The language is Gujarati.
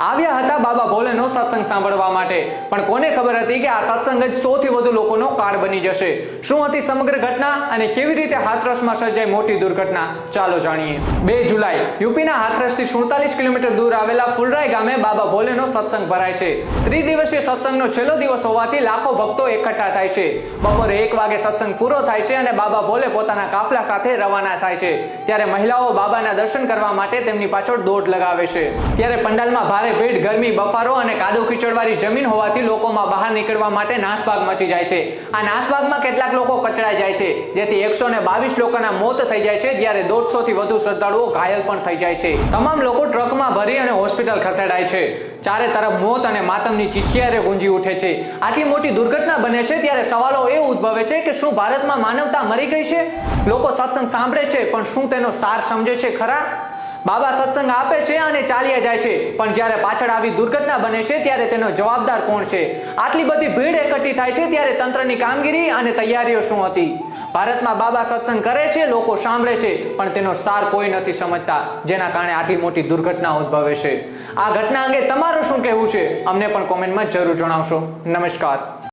આવ્યા હતા બાબા ભોલેનો સત્સંગ સાંભળવા માટે. પણ કોને ખબર હતી કે આ સત્સંગ જ સૌથી વધુ લોકોનો કાળ બની જશે? શું હતી સમગ્ર ઘટના અને કેવી રીતે હાથરસમાં સર્જાઈ મોટી દુર્ઘટના? ચાલો જાણીએ. બે જુલાઈ, યુપીના હાથરસથી સુડતાલીસ કિલોમીટર દૂર આવેલા ફુલરાય ગામે બાબા ભોલેનો સત્સંગ ભરાય છે. ત્રિદિવસીય સત્સંગનો છેલ્લો દિવસ હોવાથી લાખો ભક્તો એકઠા થાય છે. બપોરે એક વાગે સત્સંગ પૂરો થાય છે અને બાબા ભોલે પોતાના કાફલા સાથે રવાના થાય છે. ત્યારે મહિલાઓ બાબાના દર્શન કરવા માટે તેમની પાછળ દોડ લગાવે છે. ત્યારે પંડાલમાં ભારે ભીડ ગરમી, બફારો અને કાદવ કીચડવાળી જમીન હોવાથી લોકોમાં બહાર નીકળવા માટે નાસભાગ મચી જાય છે. આ નાસભાગમાં કેટલાક લોકો કચડાઈ જાય છે, જેથી એકસો ને બાવીસ લોકોના મોત થઈ જાય છે, જ્યારે દોઢસો થી વધુ શ્રદ્ધાળુઓ ઘાયલ પણ થઈ જાય છે. તમામ લોકો ટ્રકમાં ભરી અને હોસ્પિટલ ખસેડાય છે. ચારે તરફ મોત અને માતમની ચીચિયારે ગુંજી ઉઠે છે. આટલી મોટી દુર્ઘટના બને છે ત્યારે સવાલો એ ઉદ્ભવે છે કે શું ભારતમાં માનવતા મરી ગઈ છે? લોકો સત્સંગ સાંભળે છે, પણ શું તેનો સાર સમજે છે ખરા? બાબા સત્સંગ આપે છે અને ચાલ્યા જાય છે. પણ જ્યારે પાછળ આવી દુર્ઘટના બને છે, ત્યારે તેનો જવાબદાર કોણ છે? આટલી બધી ભીડ એકઠી થાય છે, ત્યારે તંત્રની કામગીરી અને તૈયારીઓ શું હતી? ભારતમાં બાબા સત્સંગ કરે છે, લોકો સાંભળે છે, પણ તેનો સાર કોઈ નથી સમજતા, જેના કારણે આટલી મોટી દુર્ઘટના ઉદ્ભવે છે. આ ઘટના અંગે તમારું શું કહેવું છે? અમને પણ કોમેન્ટમાં જરૂર જણાવશો. નમસ્કાર.